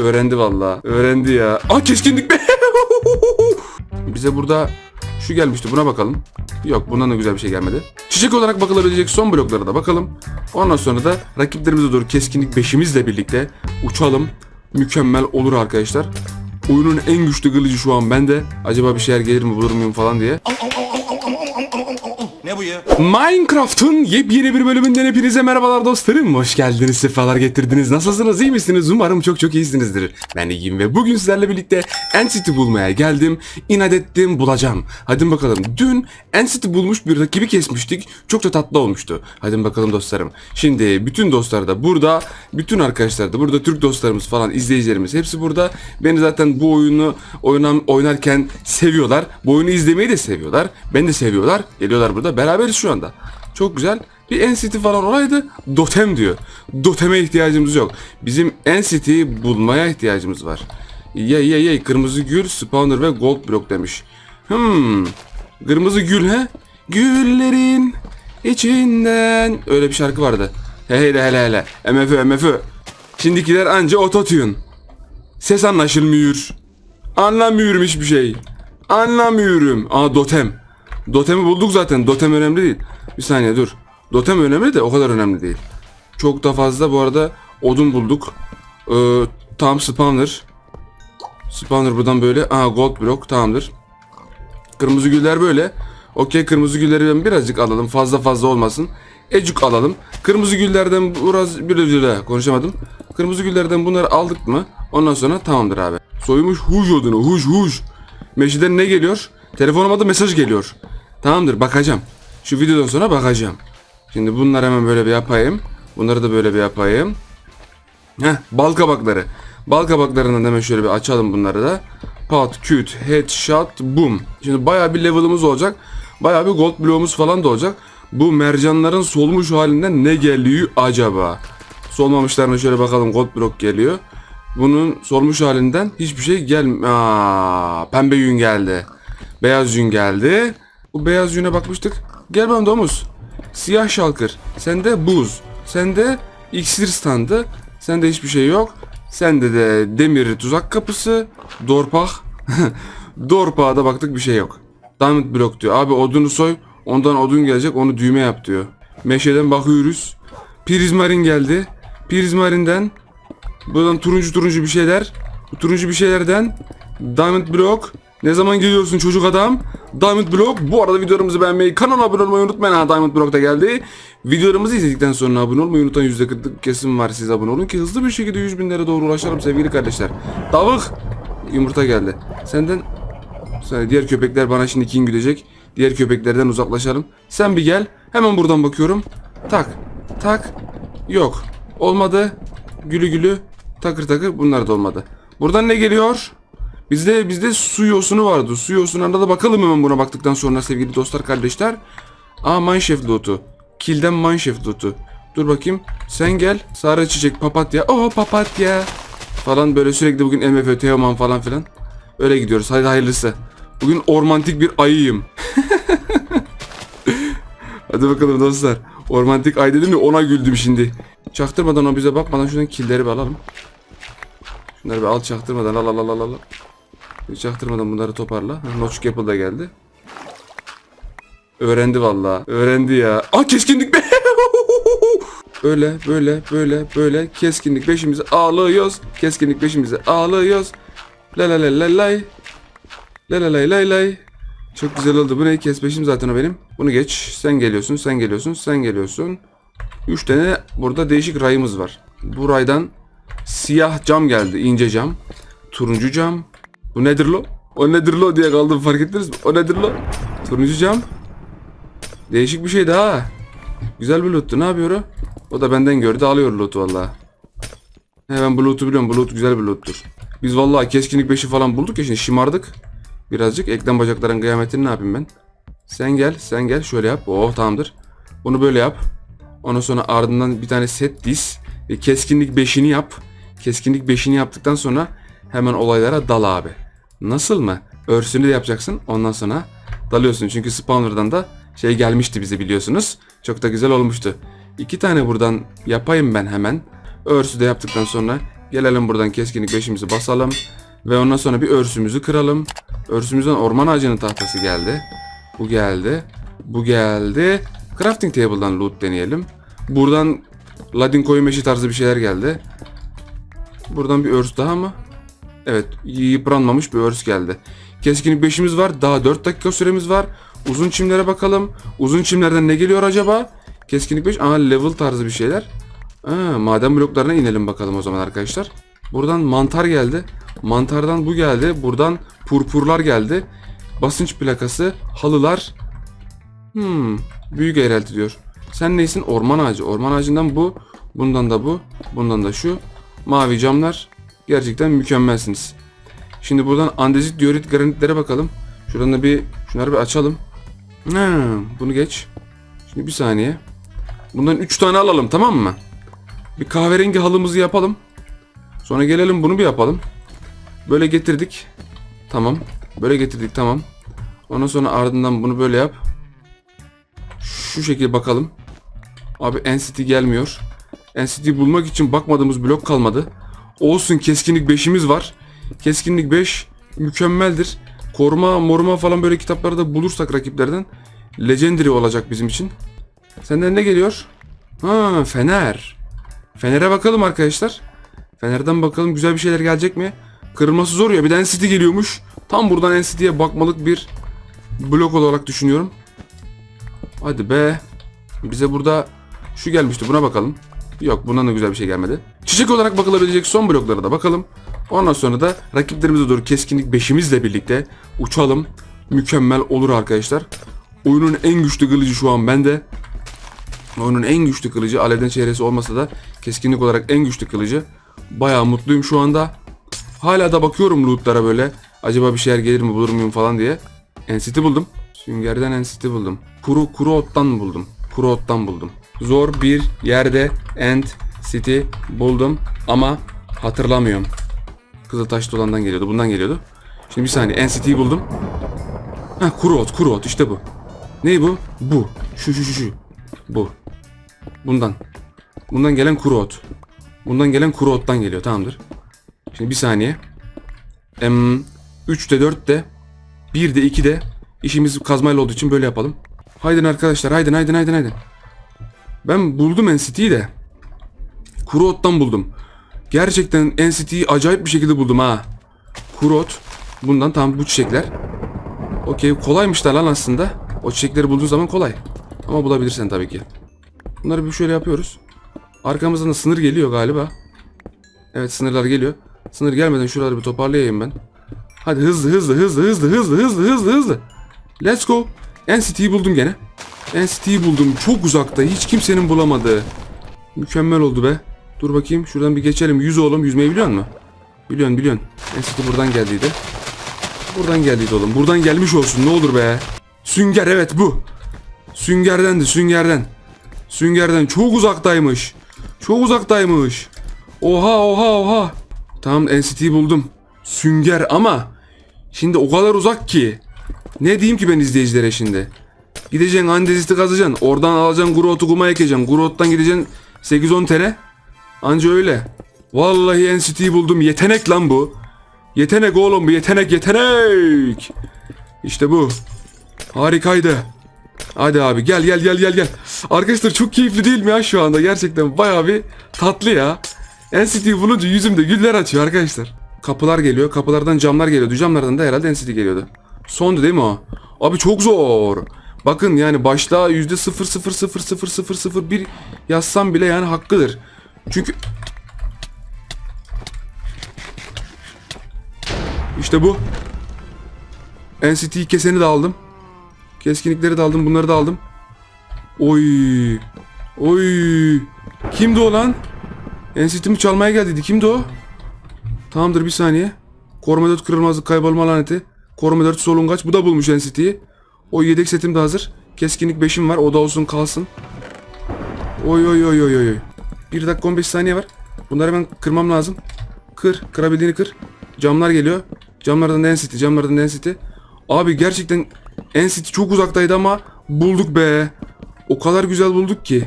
Öğrendi vallahi. Öğrendi ya. Aa keskinlik be. Bize burada şu gelmişti. Buna bakalım. Yok bundan da güzel bir şey gelmedi. Çiçek olarak bakılabilecek son bloklara da bakalım. Ondan sonra da rakiplerimize doğru keskinlik beşimizle birlikte uçalım. Mükemmel olur arkadaşlar. Oyunun en güçlü kılıcı şu an bende. Acaba bir şeyler gelir mi bulur muyum falan diye. Ne bu ya? Minecraft'ın yepyeni bir bölümünden hepinize merhabalar dostlarım. Hoş geldiniz, sefalar getirdiniz. Nasılsınız, iyi misiniz? Umarım çok çok iyisinizdir. Ben iyiyim ve bugün sizlerle birlikte Entity bulmaya geldim. İnat ettim, bulacağım. Hadi bakalım. Dün Entity bulmuş bir rakibi kesmiştik. Çok da tatlı olmuştu. Hadi bakalım dostlarım. Şimdi bütün dostlar da burada. Bütün arkadaşlar da burada. Türk dostlarımız falan, izleyicilerimiz hepsi burada. Beni zaten bu oyunu oynam, oynarken seviyorlar. Bu oyunu izlemeyi de seviyorlar. Beni de seviyorlar. Geliyorlar burada. Beraberiz şu anda. Çok güzel. Bir NCT falan olaydı Dotem diyor. Dotem'e ihtiyacımız yok. Bizim NCT'yi bulmaya ihtiyacımız var. Ye ye ye kırmızı gül, spawner ve gold block demiş. Hmm. Kırmızı gül he? Güllerin içinden. Öyle bir şarkı vardı. He hele hele hele. MFÖ MFÖ. Şimdikiler anca ototune. Ses anlaşılmıyor. Anlamıyorum hiçbir şey. Anlamıyorum. Aa Dotem. Dotem'i bulduk zaten. Dotem önemli değil. Bir saniye dur. Dotem önemli de o kadar önemli değil. Çok da fazla bu arada odun bulduk. Ee, tam spawner. Spawner buradan böyle. Aa gold block tamamdır. Kırmızı güller böyle. Okey kırmızı gülleri ben birazcık alalım. Fazla fazla olmasın. Ecuk alalım. Kırmızı güllerden biraz bir bir konuşamadım. Kırmızı güllerden bunları aldık mı? Ondan sonra tamamdır abi. Soymuş huş odunu huş huş. Meşiden ne geliyor? Telefonuma da mesaj geliyor. Tamamdır bakacağım. Şu videodan sonra bakacağım. Şimdi bunları hemen böyle bir yapayım. Bunları da böyle bir yapayım. Heh, bal kabakları. Bal kabaklarından hemen şöyle bir açalım bunları da. Pat, küt, headshot, boom. Şimdi bayağı bir level'ımız olacak. Bayağı bir gold bloğumuz falan da olacak. Bu mercanların solmuş halinden ne geliyor acaba? Solmamışlarına şöyle bakalım gold block geliyor. Bunun solmuş halinden hiçbir şey gelmiyor. Aa, pembe yün geldi. Beyaz yün geldi. Bu beyaz yüne bakmıştık. Gel ben domuz. Siyah şalkır. Sende buz. Sende iksir standı. Sende hiçbir şey yok. Sende de demir tuzak kapısı. Dorpak. Dorpağa da baktık bir şey yok. Diamond block diyor. Abi odunu soy. Ondan odun gelecek onu düğme yap diyor. Meşeden bakıyoruz. Prizmarin geldi. Prizmarinden buradan turuncu turuncu bir şeyler. Turuncu bir şeylerden Diamond block. Ne zaman geliyorsun çocuk adam? Diamond Block. Bu arada videolarımızı beğenmeyi, kanala abone olmayı unutmayın. Ha, Diamond Block da geldi. Videolarımızı izledikten sonra abone olmayı unutan %40'lık kesim var. Siz abone olun ki hızlı bir şekilde 100 binlere doğru ulaşalım sevgili kardeşler. Tavuk. Yumurta geldi. Senden Sonra diğer köpekler bana şimdi kin gülecek. Diğer köpeklerden uzaklaşalım. Sen bir gel. Hemen buradan bakıyorum. Tak. Tak. Yok. Olmadı. Gülü gülü. Takır takır. Bunlar da olmadı. Buradan ne geliyor? Bizde bizde su yosunu vardı. Su yosununa da bakalım hemen buna baktıktan sonra sevgili dostlar kardeşler. Aa mineshaft lootu. Kilden mineshaft lootu. Dur bakayım. Sen gel. Sarı çiçek papatya. Oo papatya. Falan böyle sürekli bugün MF Teoman falan filan. Öyle gidiyoruz. Hadi hayırlısı. Bugün ormantik bir ayıyım. Hadi bakalım dostlar. Ormantik ay dedim ya ona güldüm şimdi. Çaktırmadan o bize bakmadan şuradan killeri bir alalım. Şunları bir al çaktırmadan al al al al al. Çaktırmadan bunları toparla. Notch Apple da geldi. Öğrendi vallahi. Öğrendi ya. Aa keskinlik be. Böyle böyle böyle böyle keskinlik beşimizi alıyoruz. Keskinlik beşimizi alıyoruz. La la la la lay. La la lay lay lay. Çok güzel oldu. Bu ne? Kes beşim zaten o benim. Bunu geç. Sen geliyorsun, sen geliyorsun, sen geliyorsun. Üç tane burada değişik rayımız var. Bu raydan siyah cam geldi. ince cam. Turuncu cam. Bu nedir lo? O nedir lo diye kaldım fark ettiniz mi? O nedir lo? Turuncu cam. Değişik bir şey daha. Güzel bir loot'tu. Ne yapıyor o? O da benden gördü. Alıyor loot'u valla. He ben bu loot'u biliyorum. Bu loot güzel bir loot'tur. Biz vallahi keskinlik 5'i falan bulduk ya şimdi şımardık. Birazcık eklem bacakların kıyametini ne yapayım ben? Sen gel, sen gel. Şöyle yap. Oh tamamdır. Bunu böyle yap. Ondan sonra ardından bir tane set diz. Ve keskinlik 5'ini yap. Keskinlik 5'ini yaptıktan sonra hemen olaylara dal abi. Nasıl mı? Örsünü de yapacaksın. Ondan sonra dalıyorsun. Çünkü spawner'dan da şey gelmişti bize biliyorsunuz. Çok da güzel olmuştu. İki tane buradan yapayım ben hemen. Örsü de yaptıktan sonra Gelelim buradan keskinlik 5'imizi basalım. Ve ondan sonra bir örsümüzü kıralım. Örsümüzden orman ağacının tahtası geldi. Bu geldi. Bu geldi. Crafting table'dan loot deneyelim. Buradan ladin koyu meşi tarzı bir şeyler geldi. Buradan bir örs daha mı? Evet yıpranmamış bir örs geldi. Keskinlik 5'imiz var. Daha 4 dakika süremiz var. Uzun çimlere bakalım. Uzun çimlerden ne geliyor acaba? Keskinlik 5. Aha level tarzı bir şeyler. Aa, maden bloklarına inelim bakalım o zaman arkadaşlar. Buradan mantar geldi. Mantardan bu geldi. Buradan purpurlar geldi. Basınç plakası, halılar. Hmm, büyük eğrelti diyor. Sen neysin? Orman ağacı. Orman ağacından bu. Bundan da bu. Bundan da şu. Mavi camlar. Gerçekten mükemmelsiniz. Şimdi buradan andezit, diorit, granitlere bakalım. Şuradan da bir şunları bir açalım. Ha, bunu geç. Şimdi bir saniye. Bundan 3 tane alalım tamam mı? Bir kahverengi halımızı yapalım. Sonra gelelim bunu bir yapalım. Böyle getirdik. Tamam. Böyle getirdik tamam. Ondan sonra ardından bunu böyle yap. Şu şekilde bakalım. Abi NCT gelmiyor. NCT bulmak için bakmadığımız blok kalmadı. Olsun keskinlik 5'imiz var. Keskinlik 5 mükemmeldir. Koruma moruma falan böyle kitaplarda bulursak rakiplerden legendary olacak bizim için. Senden ne geliyor? Ha fener. Fener'e bakalım arkadaşlar. Fener'den bakalım güzel bir şeyler gelecek mi? Kırılması zor ya bir de NCT geliyormuş. Tam buradan NCT'ye bakmalık bir blok olarak düşünüyorum. Hadi be. Bize burada şu gelmişti buna bakalım. Yok bundan da güzel bir şey gelmedi. Çiçek olarak bakılabilecek son bloklara da bakalım. Ondan sonra da rakiplerimize doğru keskinlik 5'imizle birlikte uçalım. Mükemmel olur arkadaşlar. Oyunun en güçlü kılıcı şu an bende. Oyunun en güçlü kılıcı alevden çehresi olmasa da keskinlik olarak en güçlü kılıcı. Bayağı mutluyum şu anda. Hala da bakıyorum lootlara böyle. Acaba bir şeyler gelir mi bulur muyum falan diye. NCT buldum. Süngerden NCT buldum. Kuru kuru ottan buldum. Kuru ottan buldum. Zor bir yerde End City buldum ama hatırlamıyorum. Kızıltaş dolandan geliyordu. Bundan geliyordu. Şimdi bir saniye NCT'yi buldum. Ha kuru ot, kuru ot işte bu. Ne bu? Bu. Şu şu şu şu. Bu. Bundan. Bundan gelen kuru ot. Bundan gelen kuru ottan geliyor. Tamamdır. Şimdi bir saniye. Em, 3'te 4'te 1'de 2'de işimiz kazmayla olduğu için böyle yapalım. Haydin arkadaşlar haydin haydin haydin haydin. Ben buldum NCT'yi de. Kuru ottan buldum. Gerçekten NCT'yi acayip bir şekilde buldum ha. Kuru ot. Bundan tam bu çiçekler. Okey kolaymış da lan aslında. O çiçekleri bulduğun zaman kolay. Ama bulabilirsen tabii ki. Bunları bir şöyle yapıyoruz. Arkamızdan da sınır geliyor galiba. Evet sınırlar geliyor. Sınır gelmeden şuraları bir toparlayayım ben. Hadi hızlı hızlı hızlı hızlı hızlı hızlı hızlı hızlı. Let's go. NCT'yi buldum gene. NCT'yi buldum. Çok uzakta. Hiç kimsenin bulamadığı. Mükemmel oldu be. Dur bakayım. Şuradan bir geçelim. Yüz oğlum. Yüzmeyi biliyor musun? Biliyorsun biliyorsun. NCT buradan geldiydi. Buradan geldiydi oğlum. Buradan gelmiş olsun. Ne olur be. Sünger evet bu. Süngerdendi süngerden. Süngerden çok uzaktaymış. Çok uzaktaymış. Oha oha oha. Tamam NCT'yi buldum. Sünger ama şimdi o kadar uzak ki. Ne diyeyim ki ben izleyicilere şimdi? Gideceksin andeziti kazacaksın. Oradan alacaksın kuru otu kuma ekeceksin. Kuru ottan gideceksin 8-10 tane. Anca öyle. Vallahi NCT'yi buldum. Yetenek lan bu. Yetenek oğlum bu yetenek yetenek. İşte bu. Harikaydı. Hadi abi gel gel gel gel gel. Arkadaşlar çok keyifli değil mi ya şu anda? Gerçekten bayağı bir tatlı ya. NCT'yi bulunca yüzümde güller açıyor arkadaşlar. Kapılar geliyor. Kapılardan camlar geliyordu. Camlardan da herhalde NCT geliyordu. Sondu değil mi o? Abi çok zor. Bakın yani başlığa yüzde sıfır sıfır sıfır sıfır sıfır sıfır bir yazsam bile yani hakkıdır. Çünkü İşte bu. NCT'yi keseni de aldım. Keskinlikleri de aldım. Bunları da aldım. Oy. Oy. Kimdi o lan? NCT'mi çalmaya geldiydi. Kimdi o? Tamamdır bir saniye. Koruma 4 kırılmazlık kaybolma laneti. Koruma 4 solungaç. Bu da bulmuş NCT'yi. O yedek setim de hazır. Keskinlik 5'im var. O da olsun kalsın. Oy oy oy oy oy. 1 dakika 15 saniye var. Bunları ben kırmam lazım. Kır. Kırabildiğini kır. Camlar geliyor. Camlardan NCT. Camlardan NCT. Abi gerçekten NCT çok uzaktaydı ama bulduk be. O kadar güzel bulduk ki.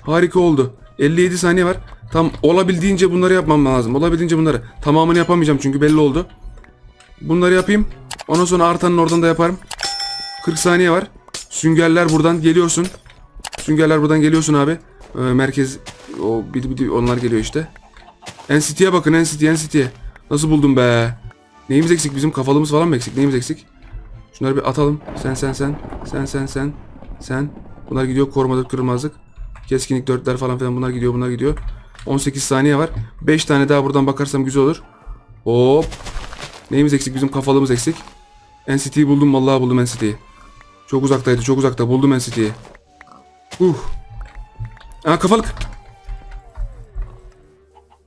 Harika oldu. 57 saniye var. Tam olabildiğince bunları yapmam lazım. Olabildiğince bunları. Tamamını yapamayacağım çünkü belli oldu. Bunları yapayım. Ondan sonra artanın oradan da yaparım. 40 saniye var. Süngerler buradan geliyorsun. Süngerler buradan geliyorsun abi. Ee, merkez o bir, bir, onlar geliyor işte. NCT'ye bakın NCT NCT'ye. Nasıl buldum be? Neyimiz eksik bizim kafalımız falan mı eksik? Neyimiz eksik? Şunları bir atalım. Sen sen sen. Sen sen sen. Sen. Bunlar gidiyor korumadır kırılmazlık. Keskinlik dörtler falan filan bunlar gidiyor bunlar gidiyor. 18 saniye var. 5 tane daha buradan bakarsam güzel olur. Hop. Neyimiz eksik? Bizim kafalımız eksik. NCT'yi buldum vallahi buldum NCT'yi. Çok uzaktaydı çok uzakta buldum NCT'yi. Uh. Aa kafalık.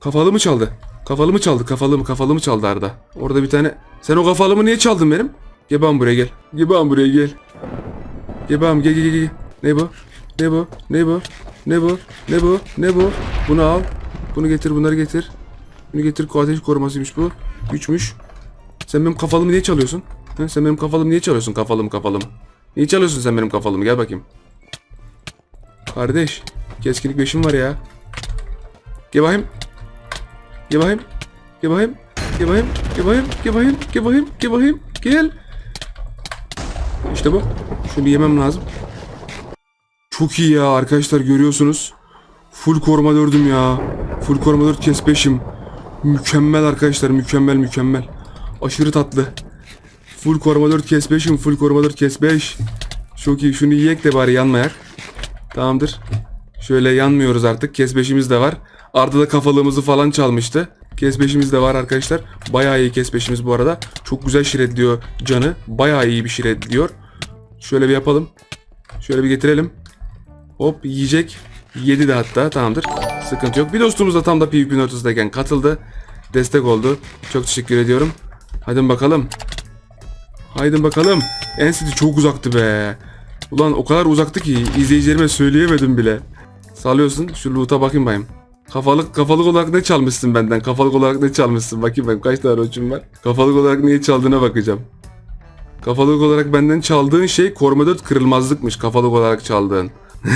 Kafalı mı çaldı? Kafalı mı çaldı? Kafalı mı? Kafalı mı çaldı Arda? Orada bir tane. Sen o kafalımı niye çaldın benim? Gel bağım buraya gel. Bağım buraya gel. Bağım gel gel gel. gel. Ne bu? Ne bu? Ne bu? Ne bu? Ne bu? Ne bu? Bunu al. Bunu getir bunları getir. Bunu getir. Ateş korumasıymış bu. Güçmüş. Sen benim kafalımı niye çalıyorsun? Ha? Sen benim kafalımı niye çalıyorsun? Kafalım kafalım. Niye çalıyorsun sen benim kafalımı? Gel bakayım. Kardeş. Keskinlik beşim var ya. Gel bakayım. Gel bakayım. Gel bakayım. Gel bakayım. Gel bakayım. Gel bakayım. Gel bakayım. Gel bakayım. Gel. İşte bu. Şunu yemem lazım. Çok iyi ya arkadaşlar görüyorsunuz. Full koruma dördüm ya. Full koruma dört kes beşim. Mükemmel arkadaşlar mükemmel mükemmel. Aşırı tatlı. Full koruma 4 kes 5'im. Full koruma 4 kes 5. Çok iyi. Şunu yiyek de bari yanmayak. Tamamdır. Şöyle yanmıyoruz artık. Kes 5'imiz de var. Arda da kafalığımızı falan çalmıştı. Kes 5'imiz de var arkadaşlar. Bayağı iyi kes 5'imiz bu arada. Çok güzel şiredliyor canı. Bayağı iyi bir şiredliyor. Şöyle bir yapalım. Şöyle bir getirelim. Hop yiyecek. Yedi de hatta tamamdır. Sıkıntı yok. Bir dostumuz da tam da PvP'nin ortasındayken katıldı. Destek oldu. Çok teşekkür ediyorum. Hadi bakalım. Haydi bakalım. NCT çok uzaktı be. Ulan o kadar uzaktı ki izleyicilerime söyleyemedim bile. Salıyorsun. Şu loot'a bakayım bayım. Kafalık kafalık olarak ne çalmışsın benden? Kafalık olarak ne çalmışsın? Bakayım bayım kaç tane roçum var? Kafalık olarak neyi çaldığına bakacağım. Kafalık olarak benden çaldığın şey koruma 4 kırılmazlıkmış. Kafalık olarak çaldığın.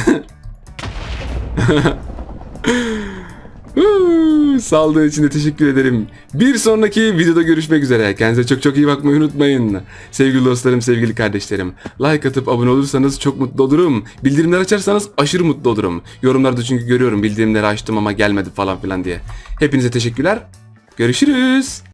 Huu, Saldığı için de teşekkür ederim. Bir sonraki videoda görüşmek üzere. Kendinize çok çok iyi bakmayı unutmayın. Sevgili dostlarım, sevgili kardeşlerim. Like atıp abone olursanız çok mutlu olurum. Bildirimler açarsanız aşırı mutlu olurum. Yorumlarda çünkü görüyorum bildirimleri açtım ama gelmedi falan filan diye. Hepinize teşekkürler. Görüşürüz.